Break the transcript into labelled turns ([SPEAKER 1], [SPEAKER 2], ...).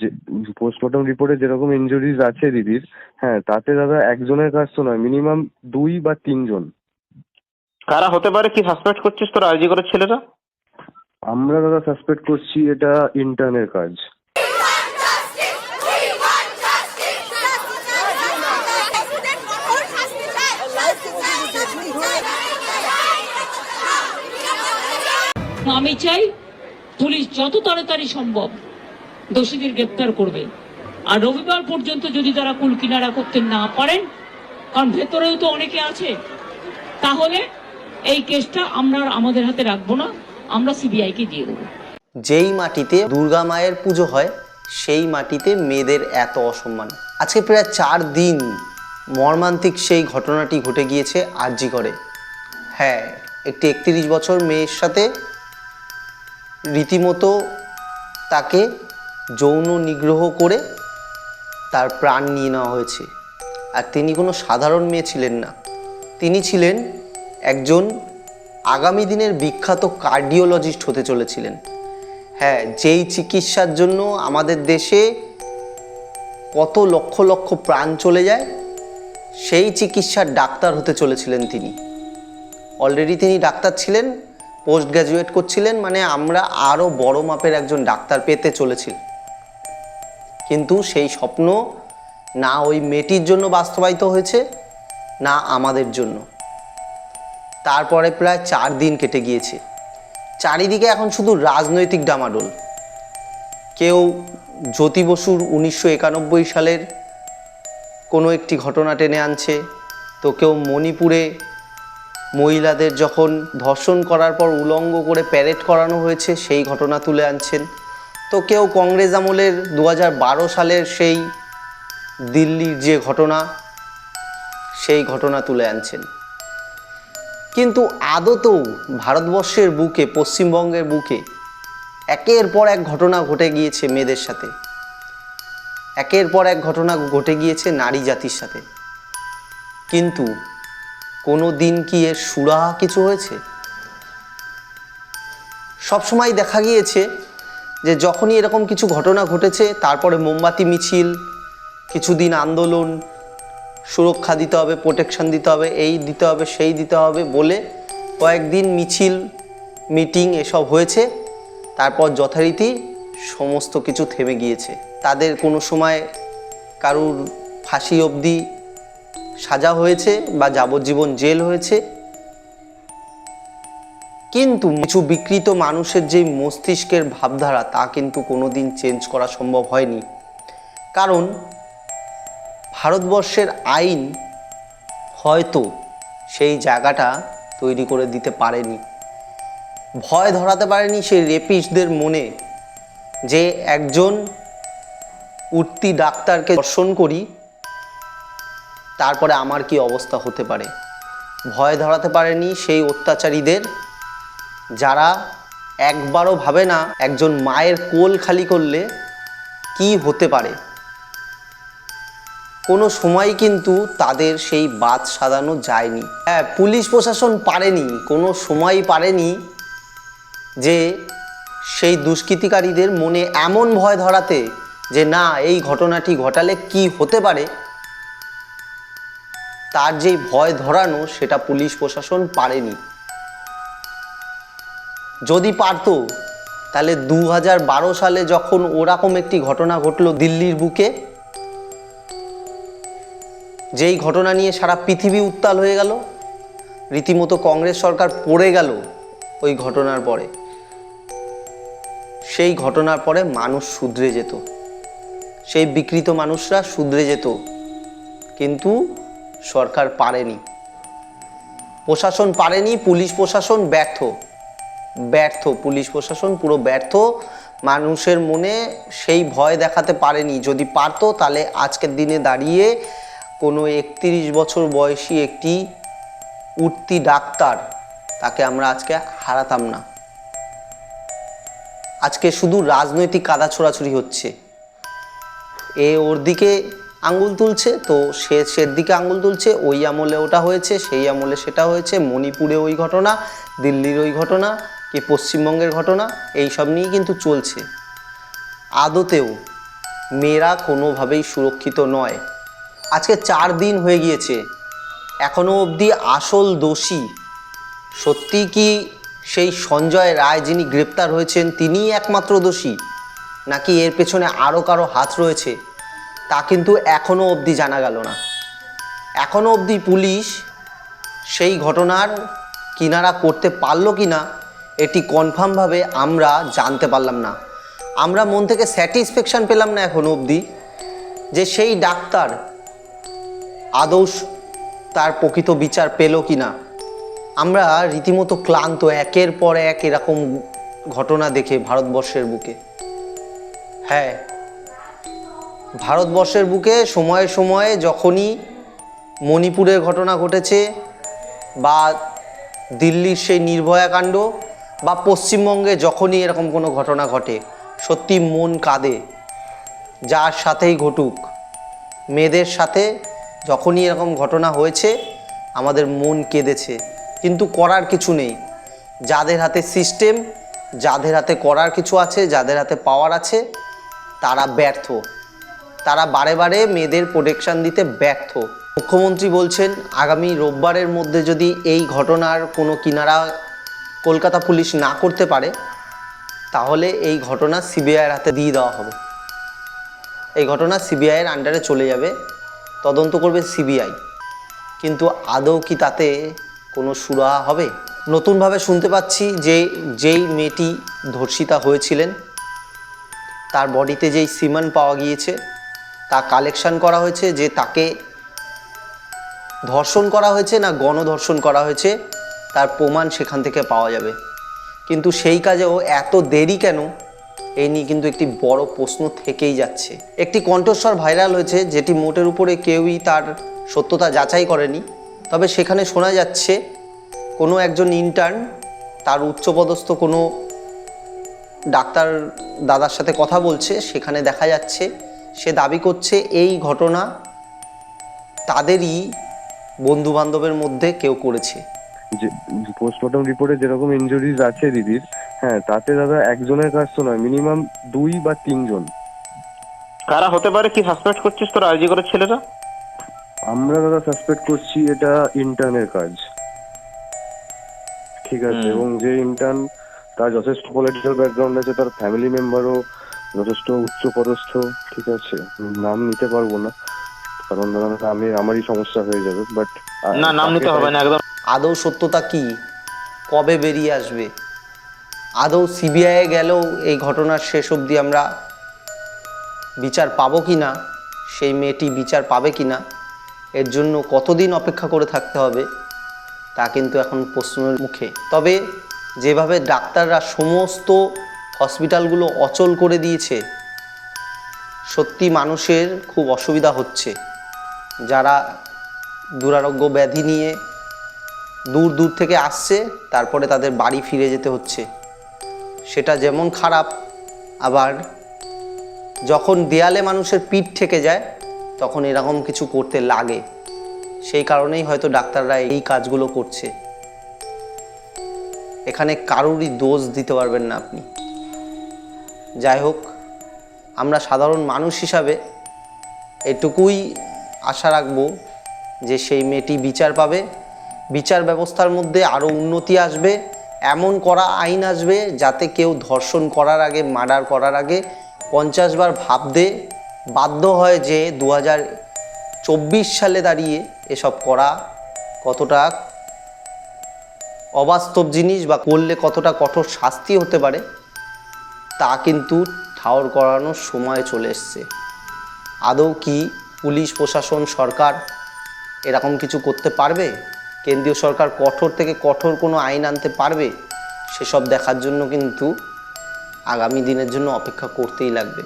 [SPEAKER 1] যে পোস্টমর্টম রিপোর্টে যেরকম ইনজুরিজ আছে দিদির হ্যাঁ তাতে দাদা একজনের কাজ তো নয় মিনিমাম দুই বা তিনজন।
[SPEAKER 2] কারা হতে পারে কি সাসপেক্ট করছিস তোর আরজি করার ছেলেরা?
[SPEAKER 1] আমরা দাদা সাসপেক্ট করছি এটা ইন্টার্নের কাজ।
[SPEAKER 3] আমি চাই পুলিশ যত তাড়াতাড়ি সম্ভব দোষীদের গ্রেপ্তার করবে। আর রবিবার পর্যন্ত যদি তারা কুল কিনারা করতে না পারেন, কারণ ভেতরেও তো অনেকে আছে, তাহলে এই কেসটা আমরা আমাদের হাতে রাখব না, আমরা সিবিআই কে দিয়ে দেবো।
[SPEAKER 4] যেই মাটিতে দুর্গা মায়ের পুজো হয়, সেই মাটিতে মেয়েদের এত অসম্মান। আজকে প্রায় চার দিন মর্মান্তিক সেই ঘটনাটি ঘটে গিয়েছে আরজি করে। হ্যাঁ একটি একত্রিশ বছর মেয়ের সাথে রীতিমতো তাকে যৌন নিগ্রহ করে তার প্রাণ নিয়ে নেওয়া হয়েছে। আর তিনি কোনো সাধারণ মেয়ে ছিলেন না। তিনি ছিলেন একজন আগামী দিনের বিখ্যাত কার্ডিওলজিস্ট হতে চলেছিলেন। হ্যাঁ যেই চিকিৎসার জন্য আমাদের দেশে কত লক্ষ লক্ষ প্রাণ চলে যায়, সেই চিকিৎসার ডাক্তার হতে চলেছিলেন তিনি। অলরেডি তিনি ডাক্তার ছিলেন, পোস্ট গ্র্যাজুয়েট করছিলেন মানে আমরা আরও বড় মাপের একজন ডাক্তার পেতে চলেছিল কিন্তু সেই স্বপ্ন না ওই মেয়েটির জন্য বাস্তবায়িত হয়েছে, না আমাদের জন্য। তারপরে প্রায় চার দিন কেটে গিয়েছে। চারিদিকে এখন শুধু রাজনৈতিক ডামাডোল। কেউ জ্যোতি বসুর উনিশশো একানব্বই সালের কোনো একটি ঘটনা টেনে আনছে, তো কেউ মণিপুরে মহিলাদের যখন ধর্ষণ করার পর উলঙ্গ করে প্যারেড করানো হয়েছে, সেই ঘটনা তুলে আনছেন। তো কেউ কংগ্রেস আমলের দু হাজার বারো সালের সেই দিল্লির যে ঘটনা, সেই ঘটনা তুলে আনছেন। কিন্তু আদতেও ভারতবর্ষের বুকে, পশ্চিমবঙ্গের বুকে একের পর এক ঘটনা ঘটে গিয়েছে মেয়েদের সাথে। একের পর এক ঘটনা ঘটে গিয়েছে নারী জাতির সাথে। কিন্তু কোনো দিন কি এর সুরাহা কিছু হয়েছে? সবসময় দেখা গিয়েছে যে যখনই এরকম কিছু ঘটনা ঘটেছে, তারপরে মোমবাতি, মিছিল, কিছুদিন আন্দোলন, সুরক্ষা দিতে হবে প্রোটেকশন দিতে হবে, এই দিতে হবে, সেই দিতে হবে বলে কয়েকদিন মিছিল মিটিং এসব হয়েছে। তারপর যথারীতি সমস্ত কিছু থেমে গিয়েছে। তাদের কোনো সময় কারুর ফাঁসি অবধি সাজা হয়েছে বা যাবজ্জীবন জেল হয়েছে। কিন্তু কিছু বিকৃত মানুষের যে মস্তিষ্কের ভাবধারা তা কিন্তু কোনোদিন চেঞ্জ করা সম্ভব হয়নি। কারণ ভারতবর্ষের আইন হয়তো সেই জায়গাটা তৈরি করে দিতে পারেনি। ভয় ধরাতে পারেনি সেই রেপিস্টদের মনে যে একজন উঠতি ডাক্তারকে দর্শন করি, তারপরে আমার কি অবস্থা হতে পারে। ভয় ধরাতে পারেনি সেই অত্যাচারীদের যারা একবারও ভাবে না একজন মায়ের কোল খালি করলে কি হতে পারে। কোনো সময় কিন্তু তাদের সেই বাদ সাজানো যায়নি। হ্যাঁ পুলিশ প্রশাসন পারেনি, কোনো সময় পারেনি যে সেই দুষ্কৃতিকারীদের মনে এমন ভয় ধরাতে যে না, এই ঘটনাটি ঘটালে কি হতে পারে। তার যেই ভয় ধরানো, সেটা পুলিশ প্রশাসন পারেনি। যদি পারতো, তাহলে দু হাজার বারো সালে যখন ওরকম একটি ঘটনা ঘটলো দিল্লির বুকে, যেই ঘটনা নিয়ে সারা পৃথিবী উত্তাল হয়ে গেল, রীতিমতো কংগ্রেস সরকার পড়ে গেল ওই ঘটনার পরে, সেই ঘটনার পরে মানুষ শুধরে যেত। সেই বিকৃত মানুষরা শুধরে যেত, কিন্তু সরকার পারেনি। প্রশাসন পারেনি, পুলিশ প্রশাসন ব্যর্থ। ব্যর্থ, পুলিশ প্রশাসন পুরো ব্যর্থ। মানুষের মনে সেই ভয় দেখাতে পারেনি। যদি পারতো তাহলে আজকের দিনে দাঁড়িয়ে কোনো একত্রিশ বছর বয়সী একটি উঠতি ডাক্তার তাকে আমরা আজকে হারাতাম না। আজকে শুধু রাজনৈতিক কাদা ছোড়াছুরি হচ্ছে। এ ওর দিকে আঙ্গুল তুলছে, তো সে সের দিকে আঙ্গুল তুলছে। ওই আমলে ওটা হয়েছে, সেই আমলে সেটা হয়েছে। মণিপুরে ওই ঘটনা, দিল্লির ওই ঘটনা। কি পশ্চিমবঙ্গের ঘটনা? এই সব নিয়েই কিন্তু চলছে। আদতেও মেয়েরা কোনোভাবেই সুরক্ষিত নয়। আজকে চার দিন হয়ে গিয়েছে। এখনও অবধি আসল দোষী সত্যি কি সেই সঞ্জয় রায় যিনি গ্রেপ্তার হয়েছেন, তিনিই একমাত্র দোষী? নাকি এর পেছনে আরও কারও হাত রয়েছে? তা কিন্তু এখনও অবধি জানা গেল না। এখনও অবধি পুলিশ সেই ঘটনার কিনারা করতে পারল কি না এটি কনফার্মভাবে আমরা জানতে পারলাম না। আমরা মন থেকে স্যাটিসফ্যাকশন পেলাম না এখন অবধি যে সেই ডাক্তার আদৌ তার প্রকৃত বিচার পেল কি না আমরা রীতিমতো ক্লান্ত, একের পর এক এরকম ঘটনা দেখে ভারতবর্ষের বুকে। হ্যাঁ ভারতবর্ষের বুকে সময়ে সময়ে যখনই মণিপুরের ঘটনা ঘটেছে বা দিল্লির সেই নির্ভয়া কাণ্ড বা পশ্চিমবঙ্গে যখনই এরকম কোনো ঘটনা ঘটে, সত্যি মন কাঁদে, যার সাথেই ঘটুক, মেয়েদের সাথে যখনই এরকম ঘটনা হয়েছে, আমাদের মন কেঁদেছে। কিন্তু করার কিছু নেই। যাদের হাতে সিস্টেম যাদের হাতে করার কিছু আছে, যাদের হাতে পাওয়ার আছে, তারা ব্যর্থ। তারা বারে বারে মেয়েদের প্রোটেকশান দিতে ব্যর্থ। মুখ্যমন্ত্রী বলছেন, আগামী রোববারের মধ্যে যদি এই ঘটনার কোনো কিনারা কলকাতা পুলিশ না করতে পারে, তাহলে এই ঘটনা সিবিআইয়ের হাতে দিয়ে দেওয়া হবে। এই ঘটনা সিবিআইয়ের আন্ডারে চলে যাবে, তদন্ত করবে সিবিআই। কিন্তু আদৌ কি তাতে কোনো সুরাহা হবে? নতুনভাবে শুনতে পাচ্ছি যে, যেই মেয়েটি ধর্ষিতা হয়েছিলেন, তার বডিতে যেই সিমান পাওয়া গিয়েছে, তা কালেকশন করা হয়েছে, যে তাকে ধর্ষণ করা হয়েছে না গণধর্ষণ করা হয়েছে তার প্রমাণ সেখান থেকে পাওয়া যাবে। কিন্তু সেই কাজেও এত দেরি কেন? এই নিয়ে কিন্তু একটি বড় প্রশ্ন থেকেই যাচ্ছে। একটি কণ্ঠস্বর ভাইরাল হয়েছে যেটি মোটের উপরে কেউই তার সত্যতা যাচাই করেনি। তবে সেখানে শোনা যাচ্ছে, কোনো একজন ইন্টার্ন তার উচ্চপদস্থ কোনো ডাক্তার দাদার সাথে কথা বলছে। সেখানে দেখা যাচ্ছে, সে দাবি করছে এই ঘটনা তাদেরই বন্ধু বান্ধবের মধ্যে কেউ করেছে।
[SPEAKER 1] যে পোস্টমর্টম রিপোর্টে যেরকম ইনজুরিজ আছে দিদির হ্যাঁ তাতে দাদা একজনের কাজ তো নয় মিনিমাম দুই বা তিনজন।
[SPEAKER 2] কারা হতে পারে? কি সাসপেক্ট করছিস তোর আরজি করার ছেলেরা
[SPEAKER 1] আমরা দাদা সাসপেক্ট করছি এটা ইন্টার্নের কাজ। ঠিক আছে এবং যে ইন্টার্ন তার যথেষ্ট পলিটিক্যাল ব্যাকগ্রাউন্ড আছে তার ফ্যামিলি মেম্বারও যথেষ্ট উচ্চ পদস্থ ঠিক আছে। নাম নিতে পারব না কারণ আমি আমারই সমস্যা হয়ে যাবে বাট
[SPEAKER 2] না নাম নিতে হবে না একদম
[SPEAKER 4] আদৌ সত্যতা কি? কবে বেরিয়ে আসবে? আদৌ সিবিআইয়ে গেলেও এই ঘটনার শেষ অবধি আমরা বিচার পাবো কি না? সেই মেয়েটি বিচার পাবে কি না? এর জন্য কতদিন অপেক্ষা করে থাকতে হবে? তা কিন্তু এখন প্রশ্নের মুখে। তবে যেভাবে ডাক্তাররা সমস্ত হসপিটালগুলো অচল করে দিয়েছে, সত্যি মানুষের খুব অসুবিধা হচ্ছে। যারা দুরারোগ্য ব্যাধি নিয়ে দূর দূর থেকে আসছে, তারপরে তাদের বাড়ি ফিরে যেতে হচ্ছে। সেটা যেমন খারাপ, আবার যখন দেয়ালে মানুষের পিঠ থেকে যায়, তখন এরকম কিছু করতে লাগে। সেই কারণেই হয়তো ডাক্তাররা এই কাজগুলো করছে। এখানে কারোরই দোষ দিতে পারবেন না আপনি। যাই হোক, আমরা সাধারণ মানুষ হিসাবে এটুকুই আশা রাখব যে সেই মেয়েটি বিচার পাবে। বিচার ব্যবস্থার মধ্যে আরও উন্নতি আসবে, এমন করা আইন আসবে যাতে কেউ ধর্ষণ করার আগে, মার্ডার করার আগে পঞ্চাশ বার ভাবতে বাধ্য হয় যে দু সালে দাঁড়িয়ে এসব করা কতটা অবাস্তব জিনিস বা করলে কতটা কঠোর শাস্তি হতে পারে, তা কিন্তু ঠাওর করানোর সময় চলে এসছে। আদৌ কি পুলিশ, প্রশাসন, সরকার এরকম কিছু করতে পারবে? কেন্দ্রীয় সরকার কঠোর থেকে কঠোর কোনো আইন আনতে পারবে, সেসব দেখার জন্য কিন্তু আগামী দিনের জন্য অপেক্ষা করতেই লাগবে।